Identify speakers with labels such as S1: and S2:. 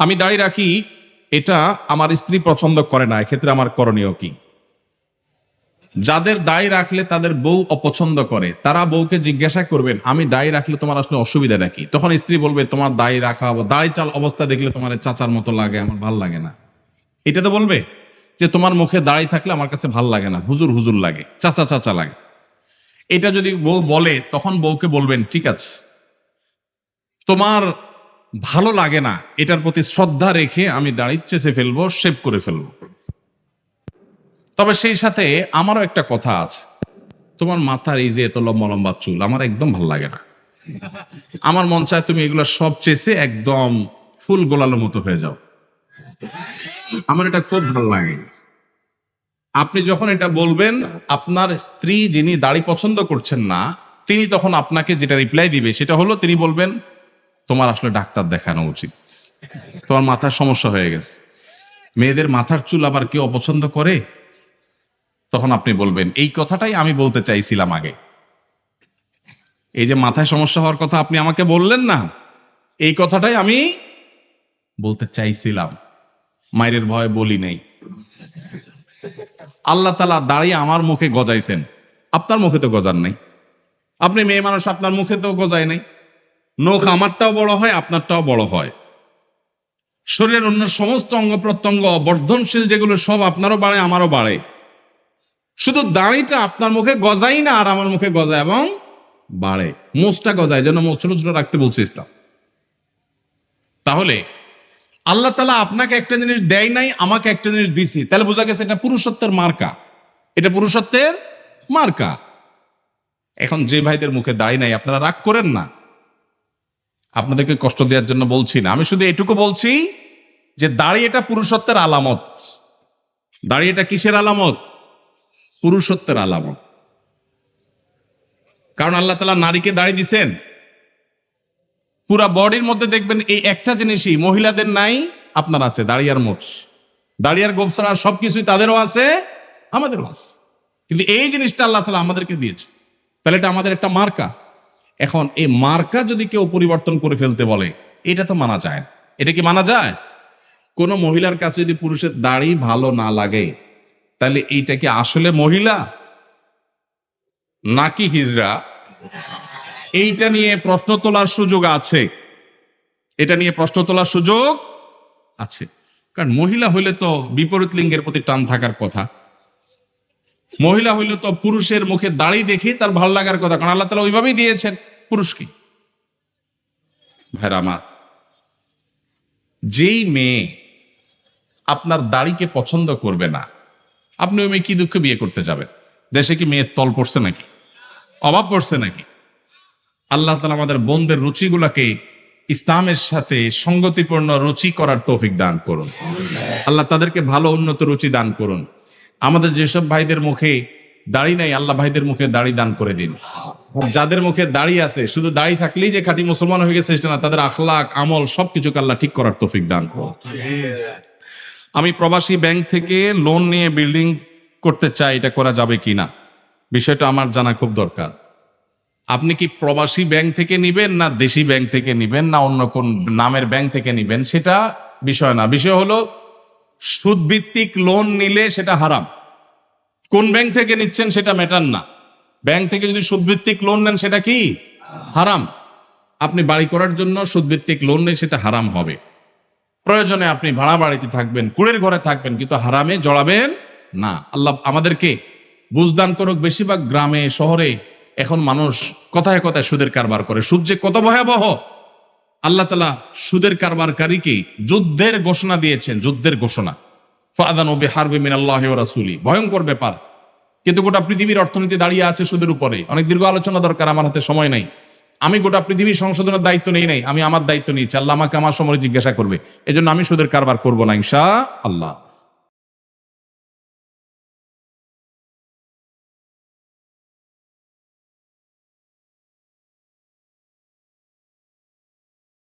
S1: আমি দাড়ি রাখি, এটা আমার স্ত্রী পছন্দ করে না, এক্ষেত্রে আমার করণীয় কি? যাদের দায় রাখলে তাদের বউ অপছন্দ করে, তারা বউকে জিজ্ঞাসা করবেন, আমি দায় রাখলে তোমার আসলে অসুবিধা নাকি তখন স্ত্রী বলবে, তোমার দায় রাখা দায় চাল অবস্থা দেখলে তোমার চাচার মতো লাগে, আমার ভালো লাগে না। এটা তো বলবে যে, তোমার মুখে দাঁড়িয়ে থাকলে আমার কাছে ভালো লাগে না, হুজুর হুজুর লাগে, চাচা চাচা লাগে। এটা যদি বউ বলে, তখন বউকে বলবেন, ঠিক আছে, তোমার ভালো লাগে না, এটার প্রতি শ্রদ্ধা রেখে আমি দাঁড়িয়ে চেষে ফেলব শেভ করে ফেলব। তবে সেই সাথে আমারও একটা কথা আছে। তোমার মাথার এই যে এত লম্বা লম্বা চুল, আমার একদম ভালো লাগে না। আমার মন চায় তুমি এগুলো সব চেষে একদম ফুল গোলালোর মতো হয়ে যাও। আমার এটা খুব ভালো লাগে। আপনি যখন এটা বলবেন, আপনার স্ত্রী যিনি দাড়ি পছন্দ করছেন না, তিনি তখন আপনাকে যেটা রিপ্লাই দিবে, সেটা হলো তিনি বলবেন তোমার আসলে ডাক্তার দেখানো উচিত। তোমার মাথার সমস্যা হয়ে গেছে। মেয়েদের মাথার চুল আবার কেউ অপছন্দ করে? তখন আপনি বলবেন, এই কথাটাই আমি বলতে চাইছিলাম আগে। এই যে মাথায় সমস্যা হওয়ার কথা আপনি আমাকে বললেন না, এই কথাটাই আমি বলতে চাইছিলাম। মায়ের ভয়ে বলি নেই। আল্লাহ তালা দাঁড়িয়ে আমার মুখে গজাইছেন। আপনার মুখে তো গজার নাই। আপনি মেয়ে মানুষ, আপনার মুখে তো গজায় নাই। নখ আমারটাও বড় হয়, আপনারটাও বড় হয়। শরীরের অন্য সমস্ত অঙ্গ প্রত্যঙ্গ, বর্ধনশীল যেগুলো সব আপনারও বাড়ে, আমারও বাড়ে। শুধু দাড়িটা আপনার মুখে গজাই না, আর আমার মুখে গজায় এবং বাড়ে। মোষটা গজায়, যেন মোষ ছোট ছোট রাখতে বলছে ইসলাম। তাহলে, আল্লাহ তালা আপনাকে একটা জিনিস দেয় নাই, আমাকে একটা জিনিস দিছি। তাহলে বোঝা গেছে এটা পুরুষত্বের মার্কা। এটা পুরুষত্বের মার্কা। এখন যে ভাইদের মুখে দাড়ি নাই, আপনারা রাগ করেন না। আপনাদেরকে কষ্ট দেওয়ার জন্য বলছি না। আমি শুধু এটুকু বলছি যে দাড়ি এটা পুরুষত্বের আলামত। দাড়ি এটা কিসের আলামত? পুরুষত্বের আলামত। কারণ আল্লাহ তালা নারীকে দাড়ি দিছেন। পুরা বডির মধ্যে দেখবেন এই একটা জিনিসই, মহিলাদের নাই, আপনার আছে, দাঁড়িয়ার মোচ দাঁড়িয়ার গোপ ছাড়া সবকিছুই তাদেরও আছে, আমাদেরও আছে। কিন্তু এই জিনিসটা আল্লাহ তালা আমাদেরকে দিয়েছে। তাহলে এটা আমাদের একটা মার্কা। এখন এই মার্কা যদি কেউ পরিবর্তন করে ফেলতে বলে, এটা তো মানা যায় না। এটা কি মানা যায়? কোনো মহিলার কাছে যদি পুরুষের দাড়ি ভালো না লাগে, তাহলে এইটা কি আসলে মহিলা? নাকি হিজড়া? এইটা নিয়ে প্রশ্ন তোলার সুযোগ আছে। এটা নিয়ে প্রশ্ন তোলার সুযোগ আছে। কারণ মহিলা হইলে তো বিপরীত লিঙ্গের প্রতি টান থাকার কথা। মহিলা হইলে তো পুরুষের মুখে দাড়ি দেখে তার ভালো লাগার কথা। কারণ আল্লাহ তালা ওইভাবেই দিয়েছেন। পুরুষকে। ভাইরা আমার, যেই মেয়ে আপনার দাড়িকে পছন্দ করবে না, আপনি ওই মেয়ে কি দুঃখে বিয়ে করতে যাবেন? দেশে কি মেয়ের তল পড়ছে নাকি? অভাব পড়ছে নাকি? আল্লাহ তালা আমাদের বোনদের রুচিগুলাকে ইসলামের সাথে সঙ্গতিপূর্ণ রুচি করার তৌফিক দান করুন। আল্লাহ তাদেরকে ভালো উন্নত রুচি দান করুন। আমাদের যেসব ভাইদের মুখে দাড়ি নাই, আল্লাহ ভাইদের মুখে দাড়ি দান করে দিন। যাদের মুখে দাড়ি আছে, শুধু দাড়ি থাকলেই যে খাঁটি মুসলমান হয়ে গেছে সেটা না, তাদের আখলাক আমল সবকিছুকে আল্লাহ ঠিক করার তৌফিক দান আমি প্রবাসী ব্যাংক থেকে লোন নিয়ে বিল্ডিং করতে চাই, এটা করা যাবে কি না? বিষয়টা আমার জানা খুব দরকার। আপনি কি প্রবাসী ব্যাংক থেকে নিবেন না দেশি ব্যাংক থেকে নিবেন না অন্য কোন নামের ব্যাংক থেকে নিবেন? সেটা বিষয় না। বিষয় হলো, সুদভিত্তিক লোন নিলে সেটা হারাম। কোন ব্যাংক থেকে নিচ্ছেন সেটা ম্যাটার না। ব্যাংক থেকে যদি সুদভিত্তিক লোন নেন, সেটা কি? হারাম। আপনি বাড়ি করার জন্য সুদভিত্তিক লোন নেই, সেটা হারাম হবে। প্রয়োজনে আপনি ভাড়া বাড়িতে থাকবেন, কুড়ের ঘরে থাকবেন, কিন্তু হারামে জড়াবেন না। আল্লাহ আমাদেরকে বুঝদান করুক, বেশিরভাগ গ্রামে, শহরে এখন মানুষ কথায় কথায় সুদের কারবার করে। সুদ যে কত ভয়াবহ! আল্লাহ তালা সুদের কারবারকারীকে যুদ্ধের ঘোষণা দিয়েছেন, যুদ্ধের ঘোষণা। ফাদান ও বেহারবে মিন আল্লাহ রাসুলি। ভয়ঙ্কর ব্যাপার। কিন্তু গোটা পৃথিবীর অর্থনীতি দাঁড়িয়ে আছে সুদের উপরে। অনেক দীর্ঘ আলোচনা দরকার, আমার হাতে সময় নাই। আমি গোটা পৃথিবীর সংশোধনের দায়িত্ব নেই নাই, আমি আমার দায়িত্ব নিয়েছি। আল্লাহ আমাকে আমার সময় জিজ্ঞাসা করবে। এজন্য আমি সুদের কারবার করব না ইনশা আল্লাহ